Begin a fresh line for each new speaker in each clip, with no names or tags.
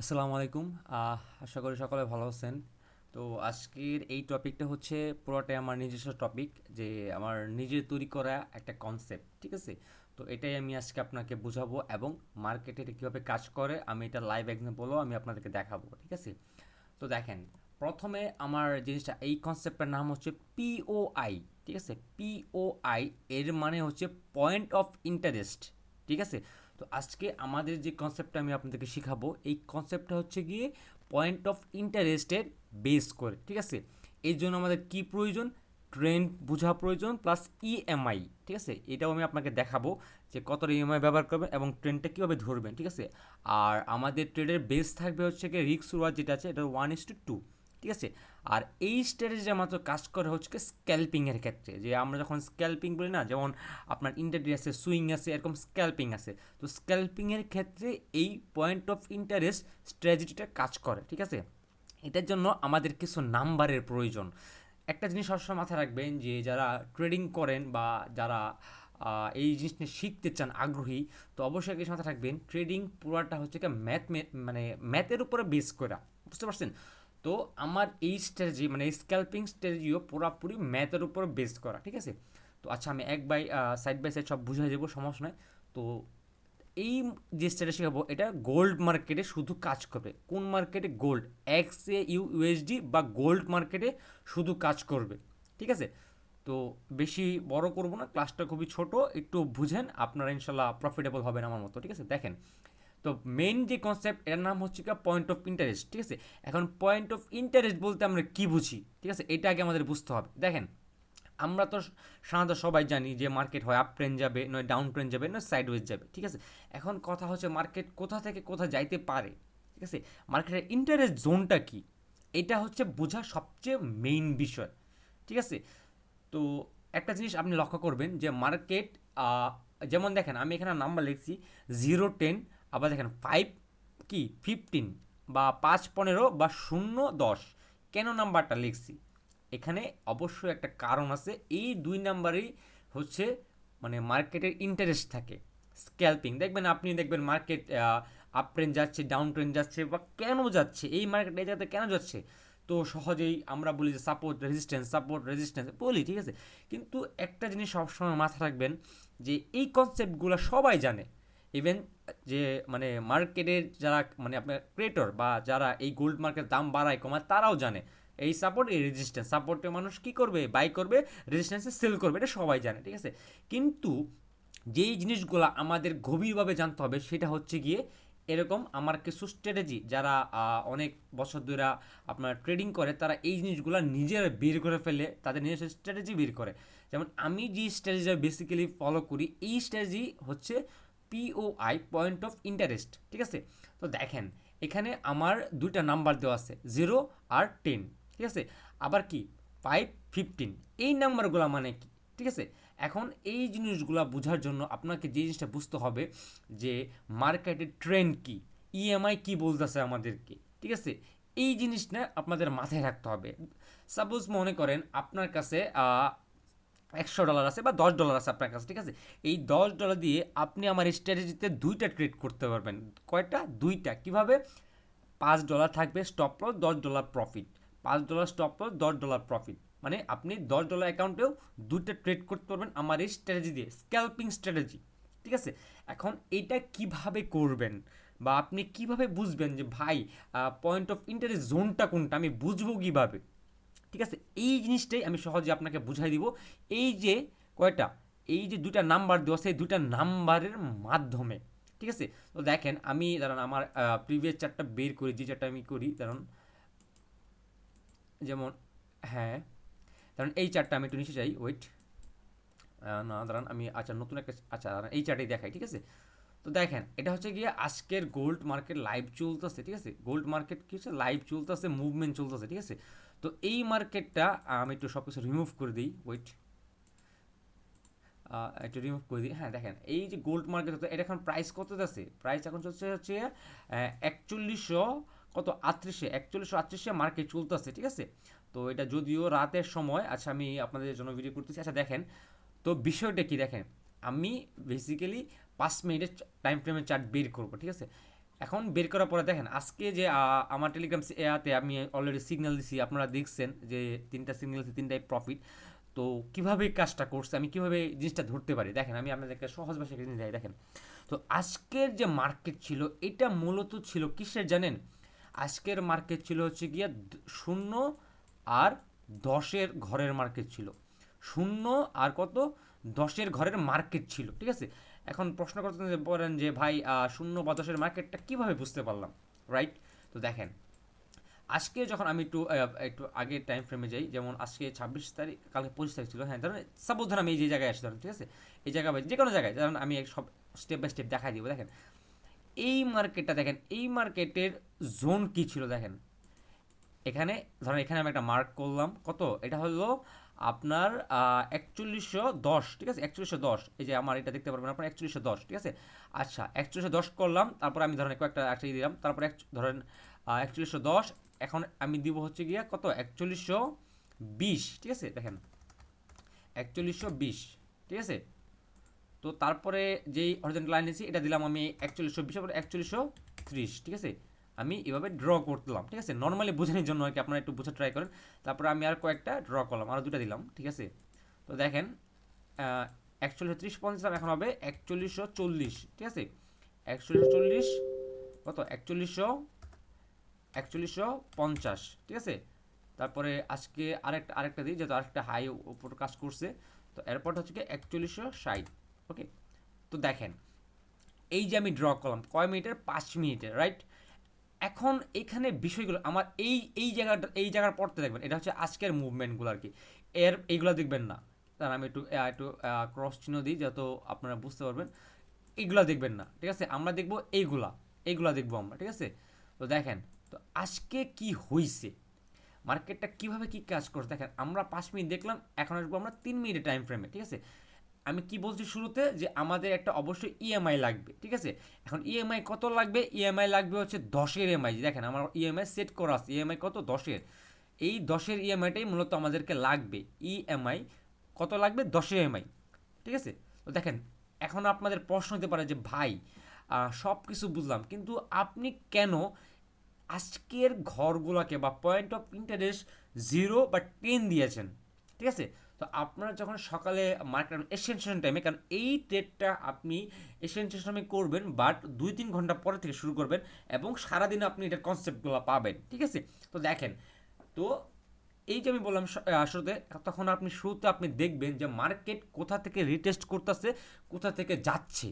আসসালামু আলাইকুম। আশা করি সকলে ভালো আছেন। তো আজকের এই টপিকটা হচ্ছে পুরোটাই আমার নিজস্ব টপিক, যে আমার নিজের তৈরি করা একটা কনসেপ্ট ঠিক আছে? তো এটাই আমি আজকে আপনাকে বোঝাবো এবং মার্কেটে এটা কীভাবে কাজ করে, আমি এটা লাইভ এক্সাম্পলও আমি আপনাদেরকে দেখাবো, ঠিক আছে? তো দেখেন, প্রথমে আমার জিনিসটা, এই কনসেপ্টের নাম হচ্ছে পিওআই ঠিক আছে? পিওআই এর মানে হচ্ছে পয়েন্ট অফ ইন্টারেস্ট ঠিক আছে? তো আজকে আমাদের যে কনসেপ্টটা আমি আপনাদেরকে শেখাবো, এই কনসেপ্টটা হচ্ছে গিয়ে পয়েন্ট অফ ইন্টারেস্টের বেস করে, ঠিক আছে? এই জন্য আমাদের কি প্রয়োজন? ট্রেন্ড বোঝা প্রয়োজন প্লাস ইএমআই ঠিক আছে? এটাও আমি আপনাকে দেখাবো যে কতটা ইএমআই ব্যবহার করবেন এবং ট্রেন্ডটা কীভাবে ধরবেন, ঠিক আছে? আর আমাদের ট্রেডের বেস থাকবে হচ্ছে গিয়ে রিক্স রোয়ার যেটা আছে, এটা ওয়ান ইস টু টু ঠিক আছে? আর এই স্ট্র্যাটেজি মাত্র কাজ করে হচ্ছে স্ক্যাল্পিংয়ের ক্ষেত্রে। যে আমরা যখন স্ক্যাল্পিং বলি না, যেমন আপনার ইন্টারডি আছে সুইং আছে, এরকম স্ক্যাল্পিং আছে। তো স্ক্যাল্পিংয়ের ক্ষেত্রে এই পয়েন্ট অফ ইন্টারেস্ট স্ট্র্যাটেজিটা কাজ করে, ঠিক আছে? এটার জন্য আমাদের কিছু নাম্বারের প্রয়োজন। একটা জিনিস সবসময় মাথায় রাখবেন যে যারা ট্রেডিং করেন বা যারা এই জিনিস নিয়ে শিখতে চান, আগ্রহী, তো অবশ্যই কিছু মাথায় রাখবেন ট্রেডিং পুরাটা হচ্ছে কি ম্যাথ মানে ম্যাথের উপরে বেস করা বুঝতে পারছেন? তো আমার এই স্ট্র্যাটেজি মানে স্ক্যাল্পিং স্ট্র্যাটেজিও পুরোপুরি ম্যাথের উপর বেস করা, ঠিক আছে? তো আচ্ছা আমি এক বাই সাইড বাই সাইড সব বুঝিয়ে দেবো, সমস্যা নয় তো এই যে স্ট্র্যাটেজি শেখাবো, এটা গোল্ড মার্কেটে শুধু কাজ করবে। কোন মার্কেটে gold X A U USD বা গোল্ড মার্কেটে শুধু কাজ করবে, ঠিক আছে? তো বেশি বড় করব না ক্লাসটা খুবই ছোট, একটু বুঝেন, আপনারা ইনশাল্লাহ প্রফিটেবল হবেন আমার মতো, ঠিক আছে? দেখেন তো মেইন যে কনসেপ্ট এর নাম হচ্ছে কি পয়েন্ট অফ ইন্টারেস্ট ঠিক আছে? এখন পয়েন্ট অফ ইন্টারেস্ট বলতে আমরা কি বুঝি? ঠিক আছে? এটা আগে আমাদের বুঝতে হবে। দেখেন, আমরা তো সাধারণত সবাই জানি যে মার্কেট হয় আপ ট্রেন যাবে, নয় ডাউন ট্রেন যাবে, নয় সাইডওয়েজ যাবে, ঠিক আছে? এখন কথা হচ্ছে মার্কেট কোথা থেকে কোথা যাইতে পারে, ঠিক আছে? মার্কেটের ইন্টারেস্ট জোনটা কি? এটা হচ্ছে বোঝা সবচেয়ে মেইন বিষয়, ঠিক আছে? তো একটা জিনিস আপনি লক্ষ্য করবেন যে মার্কেট যেমন দেখেন, আমি এখানে নাম্বার লিখছি জিরো টেন আবার দেখেন ফাইভ কি? ফিফটিন বা পাঁচ পনেরো বা শূন্য দশ। কেন নাম্বারটা লিখছি? এখানে অবশ্যই একটা কারণ আছে। এই দুই নাম্বারেই হচ্ছে মানে মার্কেটের ইন্টারেস্ট থাকে। স্ক্যাল্পিং দেখবেন আপনি দেখবেন মার্কেট আপ ট্রেন যাচ্ছে ডাউন ট্রেন যাচ্ছে বা কেন যাচ্ছে? এই মার্কেট এই জায়গাতে কেন যাচ্ছে? তো সহজেই আমরা বলি যে সাপোর্ট রেজিস্ট্যান্স সাপোর্ট রেজিস্ট্যান্স বলি, ঠিক আছে? কিন্তু একটা জিনিস সবসময় মাথায় রাখবেন যে এই কনসেপ্টগুলো সবাই জানে। ইভেন যে মানে মার্কেটের যারা মানে আপনার ক্রিয়েটর বা যারা এই গোল্ড মার্কেট দাম বাড়ায়, কমায়, তারাও জানে। এই সাপোর্ট এই রেজিস্ট্যান্স সাপোর্টে মানুষ কি করবে? বাই করবে রেজিস্ট্যান্সে সেল করবে, এটা সবাই জানে, ঠিক আছে? কিন্তু যেই জিনিসগুলো আমাদের গভীরভাবে জানতে হবে, সেটা হচ্ছে গিয়ে এরকম আমার কিছু স্ট্র্যাটেজি যারা অনেক বছর ধরে আপনার ট্রেডিং করে, তারা এই জিনিসগুলো নিজেরা বের করে ফেলে, তাদের নিজস্ব স্ট্র্যাটেজি বের করে। যেমন আমি যে স্ট্র্যাটেজিটা বেসিক্যালি ফলো করি, এই স্ট্র্যাটেজি হচ্ছে পিওআই পয়েন্ট অফ ইন্টারেস্ট ঠিক আছে? তো দেখেন, এখানে আমার দুইটা নাম্বার দেওয়া আছে জিরো আর টেন ঠিক আছে? আবার কি? ফাইভ ফিফটিন এই নাম্বারগুলো মানে কি? ঠিক আছে? এখন এই জিনিসগুলো বোঝার জন্য আপনাকে যে জিনিসটা বুঝতে হবে, যে মার্কেটের ট্রেন্ড কি? ইএমআই কি বলতেছে আমাদেরকে? ঠিক আছে? এই জিনিসটা আপনাদের মাথায় রাখতে হবে। সাপোজ মনে করেন আপনার কাছে একশো ডলার আছে বা দশ ডলার আছে আপনার কাছে, ঠিক আছে? এই দশ ডলার দিয়ে আপনি আমার স্ট্র্যাটেজিতে দুইটা ট্রেড করতে পারবেন। কয়টা? দুইটা। কীভাবে? পাঁচ ডলার থাকবে স্টপ লস দশ ডলার প্রফিট পাঁচ ডলার স্টপ লস দশ ডলার প্রফিট মানে আপনি দশ ডলার অ্যাকাউন্টেও দুইটা ট্রেড করতে পারবেন আমার এই স্ট্র্যাটেজি দিয়ে স্ক্যাল্পিং স্ট্র্যাটেজি ঠিক আছে? এখন এইটা কীভাবে করবেন? বা আপনি কীভাবে বুঝবেন যে, ভাই পয়েন্ট অফ ইন্টারেস্ট জোনটা কোনটা? আমি বুঝব কীভাবে? ঠিক আছে? এই জিনিসটাই আমি সহজে আপনাকে বুঝাই দিব। এই যে কয়টা? এই যে দুটা নাম্বার দেওয়া সেই দুটা নাম্বারের মাধ্যমে। ঠিক আছে? তো দেখেন, আমি দাঁড়ান আমার প্রিভিয়াস চারটা বের করি, যে চারটা আমি করি কারণ যেমন হ্যাঁ কারণ এই চারটা আমি একটু নিচে চাই ওয়েট না দাঁড়ান আমি আচ্ছা নতুন একটা আচ্ছা দাঁড়ান এই চারটাই দেখাই, ঠিক আছে? তো দেখেন, এটা হচ্ছে গিয়ে আজকের গোল্ড মার্কেট লাইভ চলতেছে, ঠিক আছে? গোল্ড মার্কেট কি হচ্ছে? লাইভ চলতেছে মুভমেন্ট চলতেছে, ঠিক আছে? তো এই মার্কেটটা আমি একটু সব কিছু রিমুভ করে দিই ওয়েট একটু রিমুভ করে দিই। হ্যাঁ দেখেন, এই যে গোল্ড মার্কেট এটা এখন প্রাইস কত আছে প্রাইস এখন চলছে হচ্ছে একচল্লিশশো কত? আটত্রিশে, একচল্লিশশো আটত্রিশে মার্কেট চলতেছে, ঠিক আছে? তো এটা যদিও রাতের সময় আচ্ছা আমি আপনাদের জন্য ভিডিও করতেছি। আচ্ছা দেখেন, তো বিষয়টা কি দেখেন? আমি বেসিক্যালি পাঁচ মিনিটের টাইম ফ্রেমের চার্ট বের করব, ঠিক আছে? এখন বের করার পরে দেখেন, আজকে যে আমার টেলিগ্রাম এতে আমি অলরেডি সিগন্যাল দিছি, আপনারা দেখছেন যে, তিনটা সিগন্যাল তিনটাই প্রফিট তো কীভাবে কাজটা করছে, আমি কীভাবে জিনিসটা ধরতে পারি? দেখেন, আমি আপনাদেরকে সহজ ভাষায় জিনিস দেয় দেখেন। তো আজকের যে মার্কেট ছিল, এটা মূলত ছিল কিসের জানেন? আজকের মার্কেট ছিল হচ্ছে গিয়ে শূন্য আর দশের ঘরের মার্কেট ছিল। শূন্য আর কত? দশের ঘরের মার্কেট ছিল, ঠিক আছে? এখন প্রশ্ন করতে পারেন যে, ভাই শূন্য বা দশের মার্কেটটা কীভাবে বুঝতে পারলাম? রাইট তো দেখেন, আজকে যখন আমি একটু একটু আগে টাইম ফ্রেমে যাই, যেমন আজকে ছাব্বিশ তারিখ, কালকে পঁচিশ তারিখ ছিল হ্যাঁ ধরেন সাপোজ ধরেন আমি এই যে জায়গায় আসি ধরেন, ঠিক আছে? এই জায়গায় যে কোনো জায়গায়, ধরেন আমি সব স্টেপ বাই স্টেপ দেখাই দিব, দেখেন। এই মার্কেটটা দেখেন, এই মার্কেটের জোন কি ছিল, দেখেন? এখানে, ধরেন, এখানে আমি একটা মার্ক করলাম, কত? এটা হলো আপনার একচল্লিশশো দশ, ঠিক আছে? একচল্লিশশো দশ, এই যে আমার এটা দেখতে পারবেন আপনার, একচল্লিশশো দশ, ঠিক আছে? আচ্ছা একচল্লিশশো দশ করলাম, তারপর আমি ধরেন কয়েকটা একটা দিলাম, তারপর এক ধরেন একচল্লিশশো দশ, এখন আমি দিব হচ্ছে গিয়া কত? একচল্লিশশো বিশ, ঠিক আছে? দেখেন, একচল্লিশশো বিশ, ঠিক আছে? তো তারপরে যেই হরিজেন্টাল লাইন নিয়েছি, এটা দিলাম আমি একচল্লিশশো বিশ একচল্লিশশো ত্রিশ, ঠিক আছে? আমি এভাবে ড্র করলাম, ঠিক আছে? নর্মালি বোঝানোর জন্য আর কি আপনারা একটু বোঝা ট্রাই করেন। তারপরে আমি আর কয়েকটা ড্র করলাম আরও দুটা দিলাম, ঠিক আছে? তো দেখেন একচল্লিশশো ত্রিশ পঞ্চাশ এখন হবে একচল্লিশশো চল্লিশ, ঠিক আছে? একচল্লিশশো চল্লিশ, কত? একচল্লিশশো একচল্লিশশো পঞ্চাশ, ঠিক আছে? তারপরে আজকে আরেকটা আরেকটা দিই, যেহেতু আরেকটা হাই উপর কাজ করছে। তো এরপর হচ্ছে কি একচল্লিশশো ষাট ওকে তো দেখেন, এই যে আমি ড্র করলাম, কয় মিনিটের? পাঁচ মিনিটের রাইট এখন এখানে বিষয়গুলো, আমার এই এই জায়গাটা, এই জায়গার পড়তে দেখবেন, এটা হচ্ছে আজকের মুভমেন্টগুলো আর কি। এর, এইগুলো দেখবেন না। তার আমি একটু একটু ক্রস চিহ্ন দিই, যত আপনারা বুঝতে পারবেন। এইগুলা দেখবেন না, ঠিক আছে? আমরা দেখব এইগুলা এইগুলা দেখব আমরা, ঠিক আছে? তো দেখেন, তো আজকে কি হইছে? মার্কেটটা কীভাবে কি কাজ করছে? দেখেন, আমরা পাঁচ মিনিট দেখলাম, এখন আসব আমরা তিন মিনিটের টাইম ফ্রেমে ঠিক আছে? আমি কি বলছি শুরুতে? যে আমাদের একটা অবশ্যই ইএমআই লাগবে, ঠিক আছে? এখন ইএমআই কত লাগবে? ইএমআই লাগবে হচ্ছে দশের ইএমআই দেখেন আমার ইএমআই সেট করা আছে। ইএমআই কত? দশের। এই দশের ইএমআইটাই মূলত আমাদেরকে লাগবে। ইএমআই কত লাগবে? দশের ইএমআই ঠিক আছে? তো দেখেন, এখন আপনাদের প্রশ্ন হতে পারে যে, ভাই সব কিছু বুঝলাম, কিন্তু আপনি কেন আজকের ঘরগুলোকে বা পয়েন্ট অফ ইন্টারেস্ট জিরো বা টেন দিয়েছেন? ঠিক আছে? তো আপনারা যখন সকালে মার্কেট এসেনশন টাইমে কারণ এই ট্রেডটা আপনি এসেনশন টাইমে করবেন বাট দুই তিন ঘণ্টা পরে থেকে শুরু করবেন এবং সারাদিন আপনি এটার কনসেপ্টগুলো পাবেন, ঠিক আছে? তো দেখেন, তো এই যে আমি বললাম শুরুতে, তখন আপনি শুরুতে আপনি দেখবেন যে মার্কেট কোথা থেকে রিটেস্ট করতেছে, কোথা থেকে যাচ্ছে,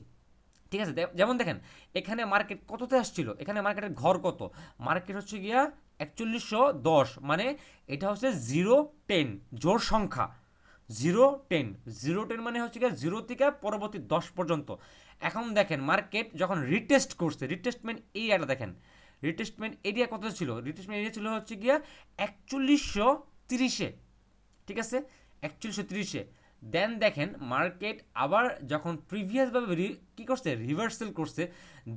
ঠিক আছে? যেমন দেখেন, এখানে মার্কেট কততে আসছিল? এখানে মার্কেটের ঘর কত? মার্কেট হচ্ছে গিয়া একচল্লিশশো দশ মানে এটা হচ্ছে জিরো টেন জোর সংখ্যা। Zero ten. জিরো টেন মানে হচ্ছে গিয়ে জিরো থেকে পরবর্তী দশ পর্যন্ত। এখন দেখেন মার্কেট যখন রিটেস্ট করছে রিটেস্টমেন্ট এরিয়াটা দেখেন। রিটেস্টমেন্ট এরিয়া কত ছিল? রিটেস্টমেন্ট এরিয়া ছিল হচ্ছে গিয়া একচল্লিশশো তিরিশে। ঠিক আছে? একচল্লিশশো তিরিশে। দেন দেখেন মার্কেট আবার যখন প্রিভিয়াসভাবে কী করছে? রিভার্সাল করছে।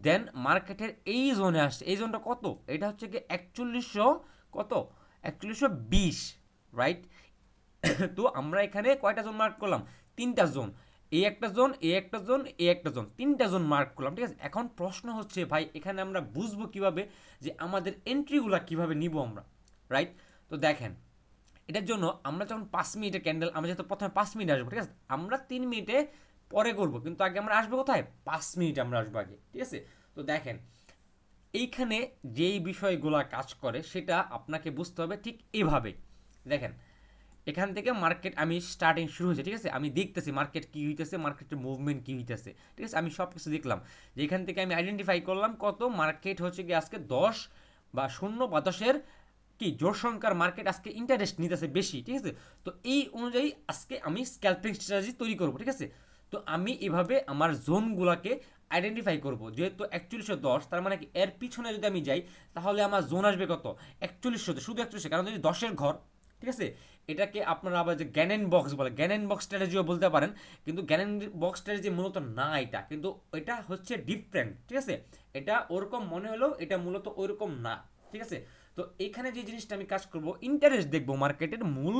দেন মার্কেটের এই জোনে আসছে। এই জোনটা কত? এটা হচ্ছে কি একচল্লিশশো কত? একচল্লিশশো বিশ রাইট তো আমরা এখানে কয়টা জোন মার্ক করলাম? তিনটা জোন এই একটা জোন এই একটা জোন এই একটা জোন তিনটা জোন মার্ক করলাম, ঠিক আছে? এখন প্রশ্ন হচ্ছে, ভাই, এখানে আমরা বুঝব কীভাবে যে আমাদের এন্ট্রিগুলো কীভাবে নিব আমরা রাইট তো দেখেন, এটার জন্য আমরা যখন পাঁচ মিনিটের ক্যান্ডেল আমরা যেহেতু প্রথমে পাঁচ মিনিট আসব, ঠিক আছে? আমরা তিন মিনিটে পরে করব, কিন্তু আগে আমরা আসব কোথায়? পাঁচ মিনিট আমরা আসব আগে, ঠিক আছে? তো দেখেন, এইখানে যেই বিষয়গুলো কাজ করে, সেটা আপনাকে বুঝতে হবে ঠিক এভাবে দেখেন এখান থেকে মার্কেট আমি স্টার্টিং শুরু হয়েছে, ঠিক আছে? আমি দেখতেছি মার্কেট কী হইতেছে মার্কেটের মুভমেন্ট কী হইতেছে, ঠিক আছে? আমি সব কিছু দেখলাম। যে এখান থেকে আমি আইডেন্টিফাই করলাম কত মার্কেট হচ্ছে কি আজকে দশ বা শূন্য বা দশের কি জোর সংখ্যার মার্কেট আজকে ইন্টারেস্ট নিতেছে বেশি, ঠিক আছে? তো এই অনুযায়ী আজকে আমি স্ক্যালপিং স্ট্র্যাটেজি তৈরি করব, ঠিক আছে? তো আমি এভাবে আমার জোনগুলোকে আইডেন্টিফাই করব। যেহেতু একচল্লিশশো দশ, তার মানে কি এর পিছনে যদি আমি যাই, তাহলে আমার জোন আসবে কত? একচল্লিশশোতে, শুধু একচল্লিশশো, কারণ যদি দশের ঘর, ঠিক আছে? এটাকে আপনারা আবার যে গ্যানেন বক্স বলে গ্যানেন বক্স স্ট্র্যাটেজিও বলতে পারেন, কিন্তু গ্যানেন বক্স স্ট্র্যাটেজি মূলত না এটা, কিন্তু এটা হচ্ছে ডিফারেন্ট ঠিক আছে? এটা ওরকম মনে হলেও এটা মূলত ওইরকম না, ঠিক আছে? তো এখানে যে জিনিসটা আমি কাজ করব ইন্টারেস্ট দেখব মার্কেটের মূল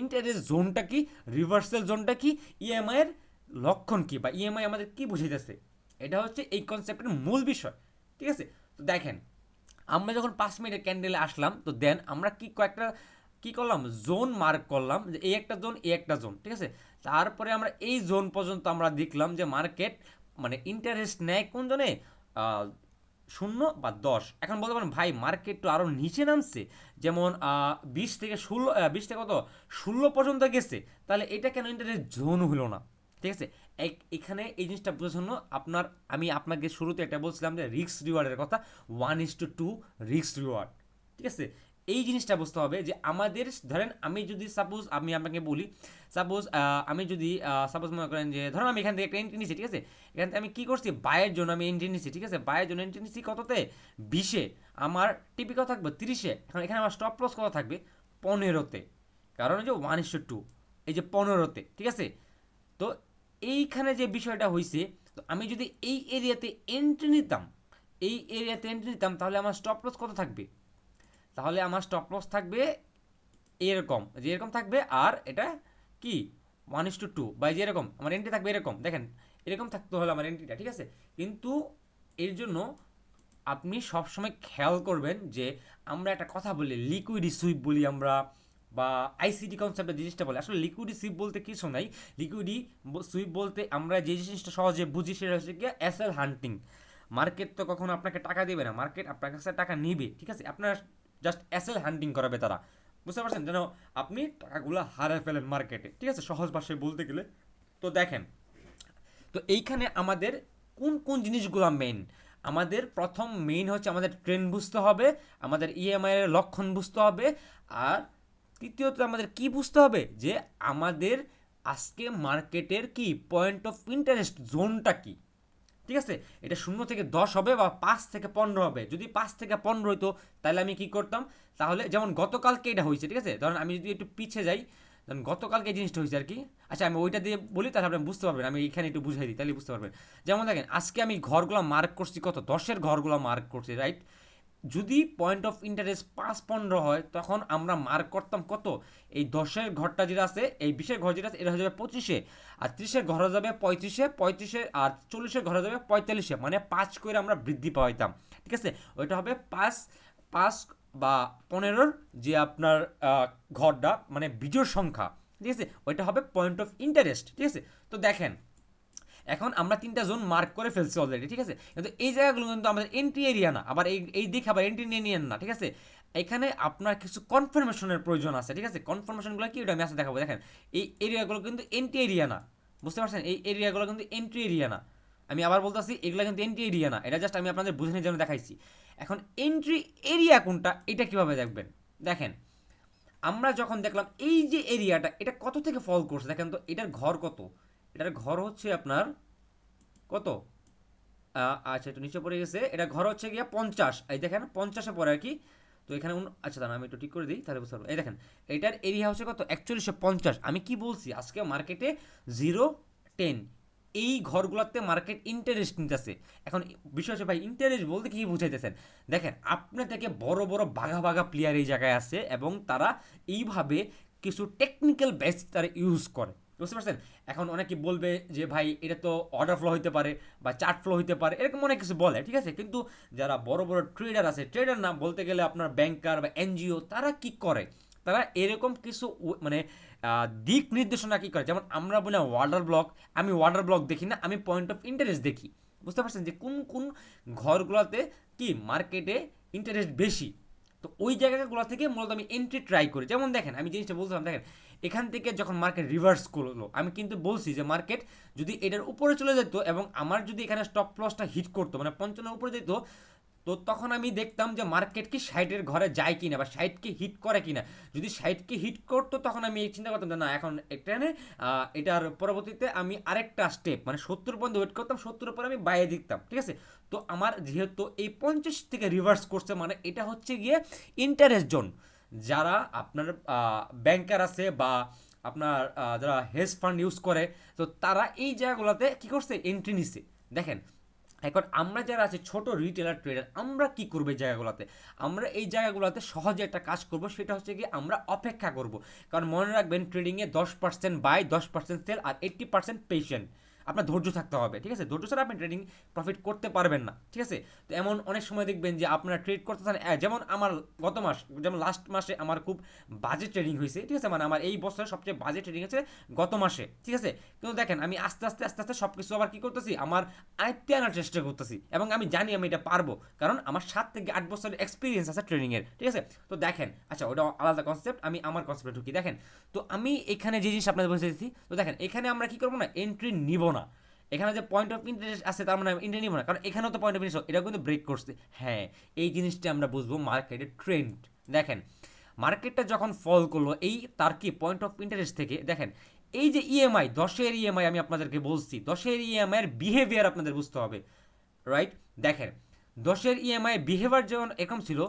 ইন্টারেস্ট জোনটা কি রিভার্সাল জোনটা কি ইএমআই এর লক্ষণ কি, বা ইএমআই আমাদের কি বুঝাইতেছে? এটা হচ্ছে এই কনসেপ্টের মূল বিষয়, ঠিক আছে? তো দেখেন, আমরা যখন পাঁচ মিনিটের ক্যান্ডেলে আসলাম, তো দেন আমরা কি কয়েকটা কি করলাম? জোন মার্ক করলাম যে এই একটা জোন এই একটা জোন ঠিক আছে? তারপরে আমরা এই জোন পর্যন্ত আমরা দেখলাম যে মার্কেট মানে ইন্টারেস্ট নেয় কোন জোনে? শূন্য বা দশ। এখন বলতে পারেন, ভাই মার্কেট তো আরও নিচে নামছে। যেমন বিশ থেকে ষোলো বিশ থেকে কত? ষোলো পর্যন্ত গেছে। তাহলে এটা কেন ইন্টারেস্ট জোন হলো না? ঠিক আছে? এক- এখানে এই জিনিসটা বোঝার জন্য আপনার, আমি আপনাকে শুরুতে এটা বলছিলাম যে রিক্স রিওয়ার্ডের কথা। ওয়ান ইস টু টু রিক্স রিওয়ার্ড ঠিক আছে? এই জিনিসটা বুঝতে হবে যে আমাদের, ধরেন আমি যদি সাপোজ আমি আপনাকে বলি সাপোজ আমি যদি সাপোজ মনে করেন যে, ধরেন আমি এখান থেকে একটা এন্ট্রি নিচ্ছি ঠিক আছে? এখান থেকে আমি কী করছি? বায়ের জন্য আমি এন্ট্রি নিচ্ছি ঠিক আছে? বায়ের জন্য এন্ট্রি নিচ্ছি কততে? বিশে। আমার টিপি কত থাকবে তিরিশে। এখন এখানে আমার স্টপ লস কত থাকবে? পনেরোতে। কারণ যে ওয়ান ইস টু এই যে পনেরোতে, ঠিক আছে? তো এইখানে যে বিষয়টা হয়েছে তো আমি যদি এই এরিয়াতে এন্ট্রি নিতাম, এই এরিয়াতে এন্ট্রি নিতাম, তাহলে আমার স্টপ লস কত থাকবে? তাহলে আমার স্টপ লস থাকবে এরকম যে এরকম থাকবে আর এটা কি? ওয়ান ইস টু টু বা যে এরকম আমার এন্ট্রি থাকবে এরকম, দেখেন, এরকম থাকতে হলো আমার এন্ট্রিটা ঠিক আছে? কিন্তু এর জন্য আপনি সবসময় খেয়াল করবেন যে আমরা একটা কথা বলি লিকুইডি সুইপ বলি আমরা, বা আইসিটি কনসেপ্টের জিনিসটা বলে, আসলে লিকুইডি সুইপ বলতে কিছু নাই লিকুইডি সুইপ বলতে আমরা যে জিনিসটা সহজে বুঝি সেটা হচ্ছে কি এল হান্টিং মার্কেট তো কখনো আপনাকে টাকা দেবে না মার্কেট আপনার কাছে টাকা নেবে, ঠিক আছে? আপনার জাস্ট অ্যাসেল হান্টিং করাবে তারা। বুঝতে পারছেন? যেন আপনি টাকাগুলো হারায় ফেলেন মার্কেটে ঠিক আছে? সহজ ভাষায় বলতে গেলে। তো দেখেন, তো এইখানে আমাদের কোন কোন জিনিসগুলো মেইন আমাদের প্রথম মেইন হচ্ছে আমাদের ট্রেন্ড বুঝতে হবে, আমাদের ইএমআই এর লক্ষণ বুঝতে হবে, আর তৃতীয়ত আমাদের কি বুঝতে হবে? যে আমাদের আজকে মার্কেটের কি? পয়েন্ট অফ ইন্টারেস্ট জোনটা কি? ঠিক আছে? এটা শূন্য থেকে দশ হবে বা পাঁচ থেকে পনেরো হবে। যদি পাঁচ থেকে পনেরো হতো তাহলে আমি কি করতাম? তাহলে যেমন গতকালকে এটা হয়েছে, ঠিক আছে? ধরেন আমি যদি একটু পিছিয়ে যাই, ধরেন গতকালকে এই জিনিসটা হয়েছে আর কি। আচ্ছা আমি ওইটা দিয়ে বলি, তাহলে আপনি বুঝতে পারবেন। আমি এখানে একটু বুঝাই দিই, তাহলে বুঝতে পারবেন। যেমন দেখেন, আজকে আমি ঘরগুলো মার্ক করছি কত? দশের ঘরগুলো মার্ক করছি রাইট যদি পয়েন্ট অফ ইন্টারেস্ট পাঁচ, পনেরো হয়, তখন আমরা মার্ক করতাম কত? এই দশের ঘরটা যেটা আছে, এই বিশের ঘর যেটা আছে, এটা হয়ে যাবে পঁচিশে। আর ত্রিশের ঘর যাবে পঁয়ত্রিশে পঁয়ত্রিশে আর চল্লিশের ঘর যাবে পঁয়তাল্লিশে মানে পাঁচ করে আমরা বৃদ্ধি পাইতাম ঠিক আছে? ওইটা হবে পাঁচ পাঁচ বা পনেরোর যে আপনার ঘরটা মানে বিজোড় সংখ্যা। ঠিক আছে? ওইটা হবে পয়েন্ট অফ ইন্টারেস্ট ঠিক আছে? তো দেখেন, এখন আমরা তিনটা জোন মার্ক করে ফেলছি অলরেডি ঠিক আছে? কিন্তু এই জায়গাগুলো কিন্তু আমাদের এন্ট্রি এরিয়া না। আবার এই এই দিকে আবার এন্ট্রি নিয়ে নিয়েন না। ঠিক আছে? এখানে আপনার কিছু কনফার্মেশনের প্রয়োজন আছে, ঠিক আছে? কনফার্মেশনগুলো কি? ওটা আমি আসলে দেখাবো। দেখেন, এই এরিয়াগুলো কিন্তু এন্ট্রি এরিয়া না। বুঝতে পারছেন? এই এরিয়াগুলো কিন্তু এন্ট্রি এরিয়া না। আমি আবার বলতেছি, এগুলো কিন্তু এন্ট্রি এরিয়া না। এটা জাস্ট আমি আপনাদের বুঝানোর জন্য দেখাইছি। এখন এন্ট্রি এরিয়া কোনটা? এটা কীভাবে দেখবেন? দেখেন, আমরা যখন দেখলাম এই যে এরিয়াটা এটা কত থেকে ফল করছে? দেখেন তো, এটার ঘর কত? এটার ঘর হচ্ছে আপনার কত? আচ্ছা একটু নিচে পড়ে গেছে। এটা ঘর হচ্ছে গিয়া পঞ্চাশ। এই দেখেন পঞ্চাশে পড়ে আর কি তো এখানে আচ্ছা দাঁড়ান আমি একটু ঠিক করে দিই, তাহলে বুঝতে পারব। এই দেখেন, এটার এরিয়া হচ্ছে কত? একচল্লিশশো পঞ্চাশ। আমি কি বলছি? আজকে মার্কেটে জিরো টেন এই ঘরগুলোতে মার্কেট ইন্টারেস্ট নিতেছে এখন বিষয় হচ্ছে ভাই ইন্টারেস্ট বলতে কী বুঝাইতেছেন? দেখেন আপনার থেকে বড় বড় বাঘা বাঘা প্লেয়ার এই জায়গায় আছে এবং তারা এইভাবে কিছু টেকনিক্যাল বেস তারা ইউজ করে। বুঝতে পারছেন? এখন অনেকে বলবে যে, ভাই, এটা তো অর্ডার ফ্লো হতে পারে বা চার্ট ফ্লো হতে পারে। এরকম অনেক কিছু বলে, ঠিক আছে? কিন্তু যারা বড় বড় ট্রেডার আছে ট্রেডার না, বলতে গেলে আপনার ব্যাংকার বা এনজিও তারা কি করে? তারা এরকম কিছু মানে দিক নির্দেশনা কি করে? যেমন আমরা বলি ওয়ার্ডার ব্লক আমি ওয়াটার ব্লক দেখি না, আমি পয়েন্ট অফ ইন্টারেস্ট দেখি। বুঝতে পারছেন? যে কোন কোন ঘরগুলোতে কি মার্কেটে ইন্টারেস্ট বেশি? তো ওই জায়গাগুলো থেকে মূলত আমি এন্ট্রি ট্রাই করি। যেমন দেখেন আমি জিনিসটা বলছিলাম দেখেন এখান থেকে যখন মার্কেট রিভার্স করল আমি কিন্তু বলছি যে মার্কেট যদি এটার উপরে চলে যেত এবং আমার যদি এখানে স্টপ লসটা হিট করতো মানে পঞ্চান্ন উপরে যেত তো তখন আমি দেখতাম যে মার্কেট কি সাইডের ঘরে যায় কিনা বা সাইডকে হিট করে কিনা। যদি সাইডকে হিট করতো তখন আমি এই চিন্তা করতাম যে না এখন আহ, এটার পরবর্তীতে আমি আরেকটা স্টেপ মানে সত্তর পর্যন্ত ওয়েট করতাম সত্তরের পরে আমি বাইরে দেখতাম ঠিক আছে? তো আমার যেহেতু এই পঞ্চাশ থেকে রিভার্স করছে মানে এটা হচ্ছে গিয়ে ইন্টারেস্ট জোন যারা আপনার ব্যাংকার আছে বা আপনার যারা হেজ ফান্ড ইউজ করে, তো তারা এই জায়গাগুলোতে কি করছে? এন্ট্রি নিছে। দেখেন, এখন আমরা যারা আছি, ছোট রিটেলার ট্রেডার আমরা কি করব এই জায়গাগুলোতে? আমরা এই জায়গাগুলোতে সহজে একটা কাজ করব, সেটা হচ্ছে কি আমরা অপেক্ষা করব। কারণ মনে রাখবেন ট্রেডিংয়ে দশ পার্সেন্ট বাই দশ পার্সেন্ট সেল আর এইট্টি পার্সেন্ট পেশেন্ট আপনার ধৈর্য থাকতে হবে, ঠিক আছে? ধৈর্য ছাড়া আপনি ট্রেডিং প্রফিট করতে পারবেন না, ঠিক আছে? তো এমন অনেক সময় দেখবেন যে আপনারা ট্রেড করতে চান যেমন আমার গত মাস, যেমন লাস্ট মাসে আমার খুব বাজে ট্রেডিং হয়েছে, ঠিক আছে? মানে আমার এই বছরের সবচেয়ে বাজে ট্রেডিং হয়েছে গত মাসে, ঠিক আছে? কিন্তু দেখেন, আমি আস্তে আস্তে আস্তে আস্তে সব কিছু আবার কী করতেছি? আমার আয়ত্তে আনার চেষ্টা করতেছি এবং আমি জানি আমি এটা পারব, কারণ আমার সাত থেকে আট বছরের এক্সপিরিয়েন্স আছে ট্রেনিংয়ের ঠিক আছে? তো দেখেন আচ্ছা ওটা আলাদা কনসেপ্ট আমি আমার কনসেপ্টে ঢুকি। দেখেন, তো আমি এখানে যে জিনিস আপনাদের চাইছি তো দেখেন, এখানে আমরা কি করব না? এন্ট্রি নিব না। এখানে যে পয়েন্ট অফ ইন্টারেস্ট আছে, তার মানে এন্ট্রি নিব না। কারণ এখানেও তো পয়েন্ট অফ ইন্টারেস্ট এটা কিন্তু ব্রেক করছে। হ্যাঁ এই জিনিসটা আমরা বুঝব মার্কেটের ট্রেন্ড দেখেন মার্কেটটা যখন ফল করল, এই তার কি পয়েন্ট অফ ইন্টারেস্ট থেকে, দেখেন, এই যে ইএমআই দশের ইএমআই আমি আপনাদেরকে বলছি, দশের ইএমআই এর বিহেভিয়ার আপনাদের বুঝতে হবে রাইট দেখেন, দশের ইএমআই বিহেভিয়ার যখন এরকম ছিল,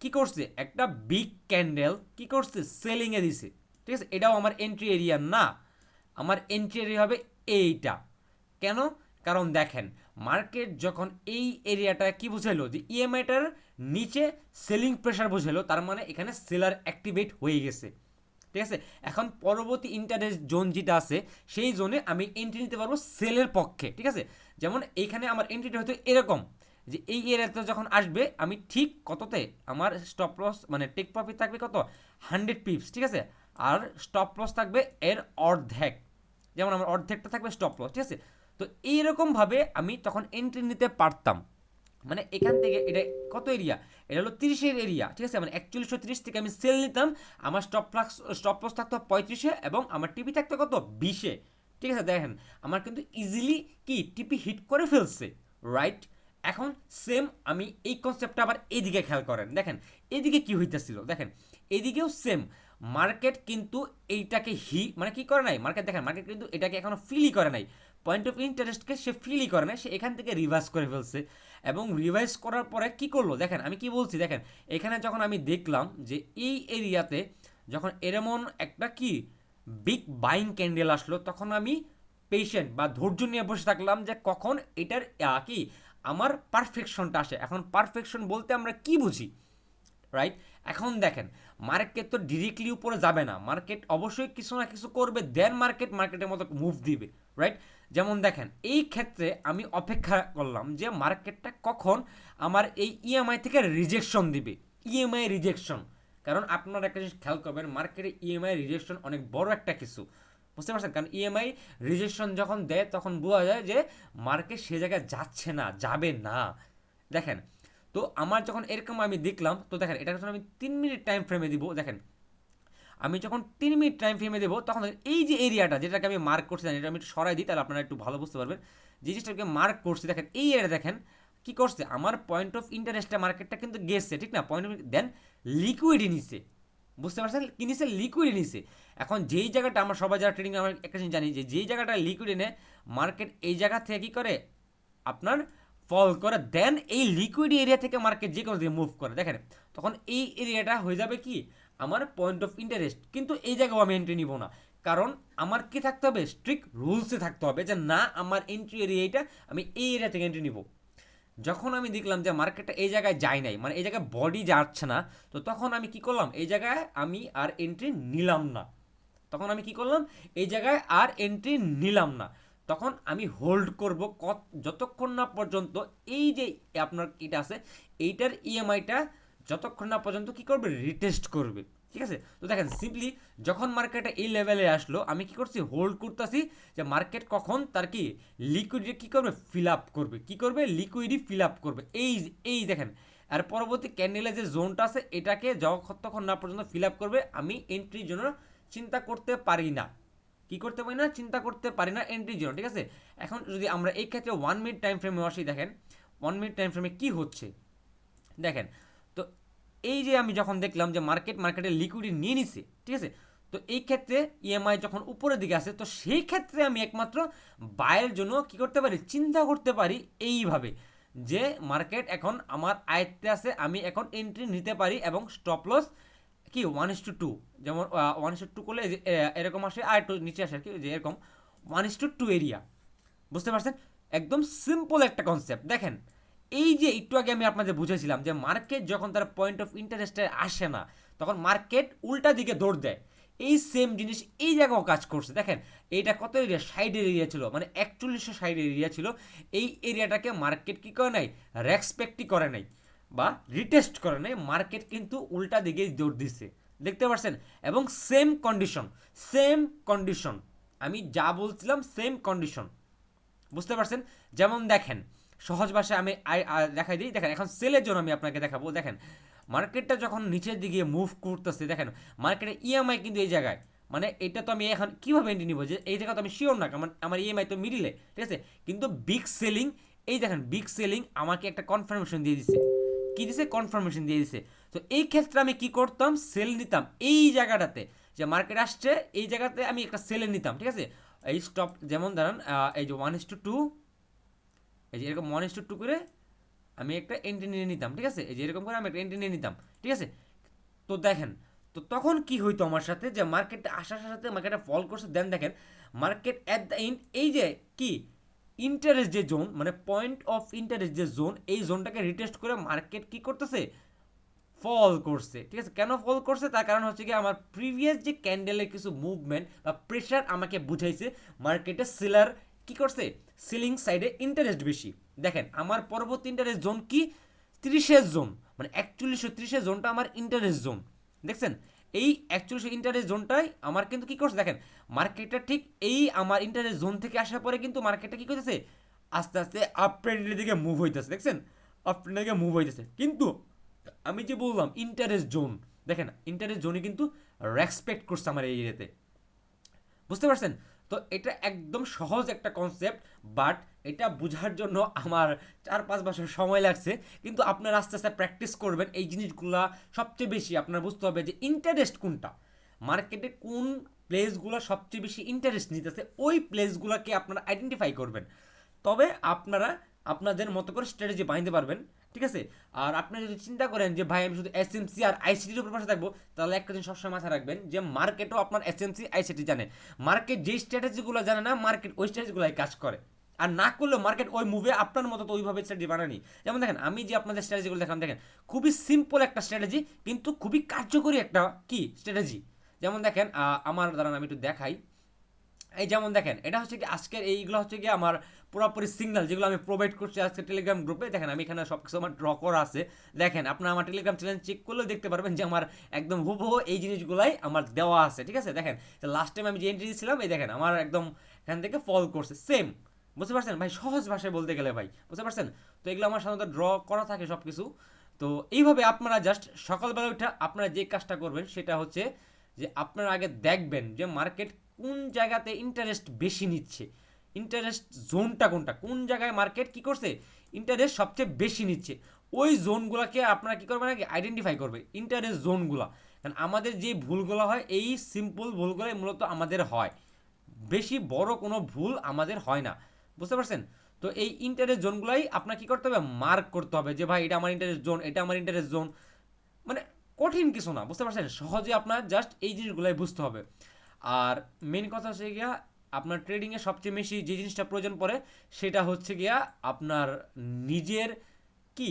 কি করছে? একটা বিগ ক্যান্ডেল কি করছে? সেলিংয়ে দিছে। ঠিক আছে? এটাও আমার এন্ট্রি এরিয়া না। আমার এন্ট্রি এরিয়া হবে এইটা। কেন? কারণ দেখেন মার্কেট যখন এই এরিয়াটা কি বুঝাইলো? যে ইএমআইটার নিচে সেলিং প্রেশার বুঝাইলো, তার মানে এখানে সেলার অ্যাক্টিভেট হয়ে গেছে। ঠিক আছে? এখন পরবর্তী ইন্টারেস্ট জোন যেটা আছে, সেই জোনে আমি এন্ট্রি নিতে পারব সেলের পক্ষে। ঠিক আছে? যেমন এইখানে আমার এন্ট্রিটা হয়তো এরকম, যে এই এরিয়াতে যখন আসবে, আমি ঠিক কততে আমার স্টপ লস মানে টেক প্রফিট থাকবে কত? হান্ড্রেড পিপস ঠিক আছে? আর স্টপ লস থাকবে এর অর্ধেক। যেমন আমার অর্ধেকটা থাকবে স্টপ লস ঠিক আছে? তো এইরকমভাবে আমি তখন এন্ট্রি নিতে পারতাম। মানে এখান থেকে এটা কত এরিয়া এটা হলো তিরিশের এরিয়া ঠিক আছে? মানে একচল্লিশশো তিরিশ থেকে আমি সেল নিতাম। আমার স্টপ লাক্স স্টপ লস থাকতো পঁয়ত্রিশে এবং আমার টিপি থাকতো কত? বিশে। ঠিক আছে? দেখেন, আমার কিন্তু ইজিলি কি? টিপি হিট করে ফেলছে। রাইট এখন সেম আমি এই কনসেপ্টটা আবার এইদিকে খেয়াল করেন। দেখেন এদিকে কি হইতেছিল? দেখেন এদিকেও সেম মার্কেট কিন্তু এইটাকে হি মানে কি করে নাই? মার্কেট দেখেন মার্কেট কিন্তু এটাকে এখনও ফিলই করে নাই। পয়েন্ট অফ ইন্টারেস্টকে সে ফিলই করে নাই সে এখান থেকে রিভার্স করে ফেলছে। এবং রিভাইজ করার পরে কি করল? দেখেন, আমি কি বলছি? দেখেন, এখানে যখন আমি দেখলাম যে এই এরিয়াতে যখন এরমন একটা কি বিগ বাইং ক্যান্ডেল আসলো, তখন আমি পেশেন্ট বা ধৈর্য নিয়ে বসে থাকলাম যে কখন এটার কি আমার পারফেকশনটা আসে। এখন পারফেকশন বলতে আমরা কি বুঝি? রাইট এখন দেখেন মার্কেট তো ডিরেক্টলি উপরে যাবে না। মার্কেট অবশ্যই কিছু না কিছু করবে দেন মার্কেট মার্কেটের মতো মুভ দিবে। রাইট যেমন দেখেন, এই ক্ষেত্রে আমি অপেক্ষা করলাম যে মার্কেটটা কখন আমার এই ইএমআই থেকে রিজেকশন দিবে। ইএমআই রিজেকশন কারণ আপনারা একটা জিনিস খেয়াল করবেন, মার্কেটে ইএমআই রিজেকশন অনেক বড় একটা কিছু। বুঝতে পারছেন? কারণ ইএমআই রিজেকশন যখন দেয়, তখন বোঝা যায় যে মার্কেট সে জায়গায় যাচ্ছে না, যাবে না। দেখেন, তো আমার যখন এরকম আমি দেখলাম, তো দেখেন এটা আমি তিন মিনিট টাইম ফ্রেমে দিব। দেখেন আমি যখন তিন মিনিট টাইম ফ্রেমে দেবো, তখন এই যে এরিয়াটা যেটাকে আমি মার্ক করছি এটা আমি একটু সরাই দিই, তাহলে আপনারা একটু ভালো বুঝতে পারবেন। যে জিনিসটাকে মার্ক করছি, দেখেন এই এরিয়া দেখেন কি করছে, আমার পয়েন্ট অফ ইন্টারেস্টটা মার্কেটটা কিন্তু গেছে, ঠিক না? পয়েন্ট অফ দেন লিকুইডই নিছে বুঝতে পারছেন? কি নিছে লিকুইডই নিছে এখন যেই জায়গাটা আমরা সবাই যারা ট্রেডিং আমরা একটা জিনিস জানি যে, যেই জায়গাটা লিকুইড এনে মার্কেট এই জায়গা থেকে কী করে? আপনার ফল করে দেন এই লিকুইড এরিয়া থেকে মার্কেট যে কোনো দিকে মুভ করে। দেখেন, তখন এই এরিয়াটা হয়ে যাবে কি? আমার পয়েন্ট অফ ইন্টারেস্ট কিন্তু এই জায়গাও আমি এন্ট্রি নিব না। কারণ আমার কি থাকতে হবে? স্ট্রিক্ট রুলসে থাকতে হবে যে না, আমার এন্ট্রি এরিয়াটা আমি এই এরিয়া থেকে এন্ট্রি নিব। যখন আমি দেখলাম যে মার্কেটটা এই জায়গায় যায় নাই মানে এই জায়গায় বডি যাচ্ছে না, তো তখন আমি কি করলাম? এই জায়গায় আমি আর এন্ট্রি নিলাম না। তখন আমি কি করলাম? এই জায়গায় আর এন্ট্রি নিলাম না। তখন আমি হোল্ড করব কত যতক্ষণ না পর্যন্ত এই যে আপনার এটা আছে, এইটার ইএমআইটা যতক্ষণ না পর্যন্ত কি করবে? রিটেস্ট করবে। ঠিক আছে? তো দেখেন সিম্পলি যখন মার্কেটে এই লেভেলে আসলো, আমি কি করছি? হোল্ড করতেছি যে মার্কেট কখন তার কি লিকুইডি কি করবে? ফিল আপ করবে। কি করবে? লিকুইডি ফিল আপ করবে। এই এই দেখেন, আর পরবর্তী ক্যান্ডেলের যে জোনটা আছে, এটাকে যতক্ষণ না পর্যন্ত ফিল আপ করবে, আমি এন্ট্রির জন্য চিন্তা করতে পারি না। কি করতে পারি না? চিন্তা করতে পারি না এন্ট্রির জন্য ঠিক আছে? এখন যদি আমরা এই ক্ষেত্রে ওয়ান মিনিট টাইম ফ্রেমে আসি, দেখেন ওয়ান মিনিট টাইম ফ্রেমে কী হচ্ছে? দেখেন এই যে আমি যখন দেখলাম যে মার্কেট মার্কেটে লিকুইডি নিয়ে নিছে, ঠিক আছে? তো এই ক্ষেত্রে ইএমআই যখন উপরের দিকে আসে, তো সেই ক্ষেত্রে আমি একমাত্র বায়ের জন্য কি করতে পারি? চিন্তা করতে পারি এইভাবে যে মার্কেট এখন আমার আয়ত্তে আছে, আমি এখন এন্ট্রি নিতে পারি এবং স্টপ লস কি? ওয়ান ইস টু টু যেমন ওয়ান ইস টু টু করলে এরকম আসে, আর একটু নিচে আসে আর কি, যে এরকম one is to two area বুঝতে পারছেন? একদম সিম্পল একটা কনসেপ্ট দেখেন এই যে একটু আগে আমি আপনাদের বুঝেছিলাম যে মার্কেট যখন তার পয়েন্ট অফ ইন্টারেস্টে আসে না, তখন মার্কেট উল্টা দিকে দৌড় দেয়। এই সেম জিনিস এই জায়গাও কাজ করছে। দেখেন, এইটা কত এরিয়া সাইডের এরিয়া ছিল মানে একচল্লিশশো সাইডের এরিয়া ছিল। এই এরিয়াটাকে মার্কেট কি করে নাই? রেসপেক্টই করে নাই বা রিটেস্ট করে নাই। মার্কেট কিন্তু উল্টা দিকে জোর দিচ্ছে দেখতে পাচ্ছেন এবং সেম কন্ডিশন সেম কন্ডিশন আমি যা বলছিলাম সেম কন্ডিশন বুঝতে পারছেন? যেমন দেখেন সহজ ভাষায় আমি দেখাই দিই। দেখেন, এখন সেলের জন্য আমি আপনাকে দেখাবো। দেখেন, মার্কেটটা যখন নিচের দিকে মুভ করতেছে, দেখেন, মার্কেটে ইএমআই কিন্তু এই জায়গায়। মানে এটা তো আমি এখন কীভাবে এন্ট্রি নিব যে এই জায়গা তো আমি শিওর না, কারণ আমার ইএমআই তো মিডিলে ঠিক আছে? কিন্তু বিগ সেলিং এই দেখেন বিগ সেলিং আমাকে একটা কনফার্মেশন দিয়ে দিছে। কি দিছে? কনফার্মেশন দিয়ে দিছে। তো এই ক্ষেত্রে আমি কি করতাম? সেল নিতাম এই জায়গাটাতে। যে মার্কেট আসছে, এই জায়গাতে আমি একটা সেলে নিতাম, ঠিক আছে? এই স্টপ যেমন ধরেন এই যে ওয়ান ইস টু টু এই যে এরকম ওয়ান টু করে আমি একটা এন্ট্রি নিয়ে নিতাম, ঠিক আছে? এই যে এরকম করে আমি একটা এন্ট্রি নিয়ে নিতাম, ঠিক আছে? তো দেখেন, তো তখন কি হইতো আমার সাথে যে মার্কেটে আসার সাথে মার্কেটে ফল করছে? দেন দেখেন মার্কেট অ্যাট দ্য এন্ড এই যে কি? ইন্টারেস্ট যে জোন মানে পয়েন্ট অফ ইন্টারেস্ট যে জোন এই জোনটাকে রিটেস্ট করে মার্কেট কি করতেছে? ফল করছে, ঠিক আছে? কেন ফল করছে? তার কারণ হচ্ছে কি আমার প্রিভিয়াস যে ক্যান্ডেলের কিছু মুভমেন্ট বা প্রেশার আমাকে বুঝাইছে মার্কেটে সেলার কি করছে? সিলিং সাইডে ইন্টারেস্ট বেশি। দেখেন, আমার পরবর্তী ইন্টারেস্ট জোন কি? ত্রিশের জোন মানে একচল্লিশশো ত্রিশের জোনটা আমার ইন্টারেস্ট জোন দেখছেন? এই একচল্লিশশো ইন্টারেস্ট জোনটাই আমার কিন্তু কি করছে? দেখেন মার্কেটটা ঠিক এই আমার ইন্টারেস্ট জোন থেকে আসার পরে কিন্তু মার্কেটটা কি করতেছে? আস্তে আস্তে আপ ট্রেন্ডের দিকে মুভ হইতেছে। দেখছেন? আপ ট্রেন্ডের দিকে মুভ হইতেছে। কিন্তু আমি যে বললাম ইন্টারেস্ট জোন দেখেন ইন্টারেস্ট জোনে কিন্তু রেসপেক্ট করছে আমার এই এরিয়াতে বুঝতে পারছেন? তো এটা একদম সহজ একটা কনসেপ্ট বাট এটা বোঝার জন্য আমার চার পাঁচ বছর সময় লাগছে। কিন্তু আপনারা আস্তে আস্তে প্র্যাকটিস করবেন এই জিনিসগুলা সবচেয়ে বেশি। আপনার বুঝতে হবে যে ইন্টারেস্ট কোনটা? মার্কেটে কোন প্লেসগুলো সবচেয়ে বেশি ইন্টারেস্ট নিতেছে, ওই প্লেসগুলোকে আপনারা আইডেন্টিফাই করবেন। তবে আপনারা আপনাদের মতো করে স্ট্র্যাটেজি বাঁধতে পারবেন। ঠিক আছে? আর আপনি যদি চিন্তা করেন যে, ভাই, আমি শুধু এসএমসি আর আইসিটির উপর বসে থাকব, তাহলে একটা জিনিস সবসময় মাথায় রাখবেন যে, মার্কেটও আপনার এসএমসি আইসিটি জানে। মার্কেট যেই স্ট্র্যাটেজিগুলো জানে না, মার্কেট ওই স্ট্র্যাটেজিগুলোই কাজ করে। আর না করলেও মার্কেট ওই মুভে আপনার মতো তো ওইভাবে স্ট্র্যাটেজি বানানি যেমন দেখেন, আমি যে আপনাদের স্ট্র্যাটেজিগুলো দেখাম দেখেন, খুবই সিম্পল একটা স্ট্র্যাটেজি কিন্তু খুবই কার্যকরী একটা কি? স্ট্র্যাটেজি যেমন দেখেন আমার, দাঁড়ান, আমি একটু দেখাই। এই যেমন দেখেন, এটা হচ্ছে কি আজকের এইগুলো হচ্ছে কি আমার পুরোপুরি সিগন্যাল যেগুলো আমি প্রোভাইড করছি আজকে টেলিগ্রাম গ্রুপে দেখেন, আমি এখানে সব কিছু আমার ড্র করা আছে। দেখেন, আপনার আমার টেলিগ্রাম চ্যানেল চেক করলেও দেখতে পারবেন যে আমার একদম হুবহু এই জিনিসগুলাই আমার দেওয়া আছে, ঠিক আছে? দেখেন লাস্ট টাইম আমি যে এন্ট্রি দিয়েছিলাম, এই দেখেন, আমার একদম এখান থেকে ফল করছে। সেম বুঝতে পারছেন? ভাই, সহজ ভাষায় বলতে গেলে ভাই, বুঝতে পারছেন? তো এগুলো আমার সাধারণত ড্র করা থাকে সব কিছু তো এইভাবে আপনারা জাস্ট সকালবেলা উঠে আপনারা যে কাজটা করবেন, সেটা হচ্ছে যে আপনারা আগে দেখবেন যে মার্কেট কোন জায়গাতে ইন্টারেস্ট বেশি নিচ্ছে? ইন্টারেস্ট জোনটা কোনটা? কোন জায়গায় মার্কেট কি করছে? ইন্টারেস্ট সবচেয়ে বেশি নিচ্ছে। ওই জোনগুলোকে আপনারা কী করবেন আগে আইডেন্টিফাই করবে। ইন্টারেস্ট জোনগুলো কারণ আমাদের যে ভুলগুলো হয়, এই সিম্পল ভুলগুলোই মূলত আমাদের হয়। বেশি বড় কোনো ভুল আমাদের হয় না। বুঝতে পারছেন? তো এই ইন্টারেস্ট জোনগুলাই আপনার কি করতে হবে? মার্ক করতে হবে যে, ভাই, এটা আমার ইন্টারেস্ট জোন এটা আমার ইন্টারেস্ট জোন মানে কঠিন কিছু না, বুঝতে পারছেন? সহজে আপনার জাস্ট এই জিনিসগুলাই বুঝতে হবে। আর মেন কথা হচ্ছে গিয়া, আপনার ট্রেডিংয়ে সবচেয়ে বেশি যে জিনিসটা প্রয়োজন পড়ে, সেটা হচ্ছে গিয়া আপনার নিজের কি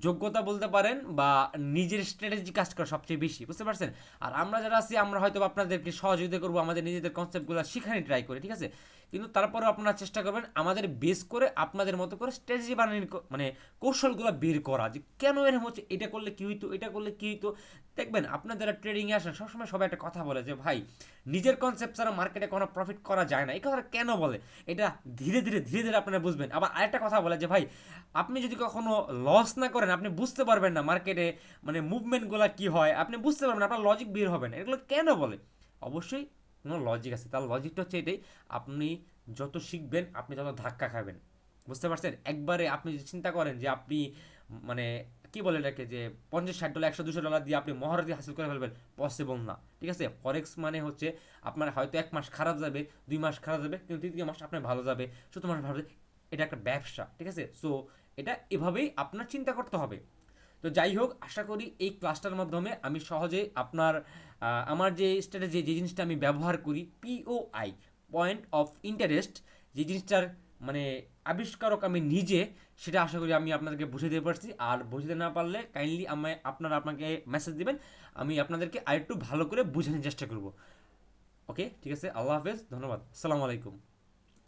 যোগ্যতা বলতে পারেন বা নিজের স্ট্র্যাটেজি কাজ করা সবচেয়ে বেশি, বুঝতে পারছেন? আর আমরা যারা আছি, আমরা হয়তো আপনাদেরকে সহযোগিতা করব, আমাদের নিজেদের কনসেপ্টগুলো শিখানি ট্রাই করি, ঠিক আছে? কিন্তু তারপরেও আপনারা চেষ্টা করবেন আমাদের বেস করে আপনাদের মতো করে স্ট্র্যাটেজি ক- মানে কৌশলগুলো বের করা যে কেন এরকম হচ্ছে এটা করলে কী হইতো এটা করলে কী হইতো। দেখবেন আপনার যারা ট্রেডিংয়ে আসেন সবসময় সবাই একটা কথা বলে যে ভাই নিজের কনসেপ্ট ছাড়া মার্কেটে কোনো প্রফিট করা যায় না। এই কথাটা কেন বলে? এটা ধীরে ধীরে ধীরে ধীরে আপনারা বুঝবেন। আবার আরেকটা কথা বলে যে ভাই আপনি যদি কখনো লস না করেন আপনি বুঝতে পারবেন না মার্কেটে মানে মুভমেন্টগুলো কী হয় আপনি বুঝতে পারবেন না, আপনার লজিক বের হবে না। এগুলো কেন বলে? অবশ্যই কোনো লজিক আছে। তার লজিকটা হচ্ছে এটাই, আপনি যত শিখবেন, আপনি তত ধাক্কা খাবেন। বুঝতে পারছেন? একবারে আপনি যদি চিন্তা করেন যে আপনি মানে কি বলে এটাকে, যে পঞ্চাশ, ষাট ডলার একশো, দুশো ডলার দিয়ে আপনি মহারথী হাসিল করে ফেলবেন পসিবল না। ঠিক আছে? ফরেক্স মানে হচ্ছে আপনার হয়তো এক মাস খারাপ যাবে, দুই মাস খারাপ যাবে, কিন্তু তৃতীয় মাস আপনার ভালো যাবে, চতুর্থ মাস ভালো এটা একটা ব্যবসা, ঠিক আছে? সো এটা এভাবেই আপনার চিন্তা করতে হবে। তো যাই হোক, আশা করি এই ক্লাসটার মাধ্যমে আমি সহজে আপনার আমার যে স্ট্র্যাটেজি যে জিনিসটা আমি ব্যবহার করি পিওআই পয়েন্ট অফ ইন্টারেস্ট যে জিনিসটার মানে আবিষ্কারক আমি নিজে, সেটা আশা করি আমি আপনাদেরকে বুঝে দিতে পারছি। আর বুঝতে না পারলে কাইন্ডলি আমায় আপনারা আপনাকে মেসেজ দিবেন, আমি আপনাদেরকে আরেকটু ভালো করে বোঝানোর চেষ্টা করব। ওকে ঠিক আছে? আল্লাহ হাফেজ, ধন্যবাদ। আসসালামু আলাইকুম।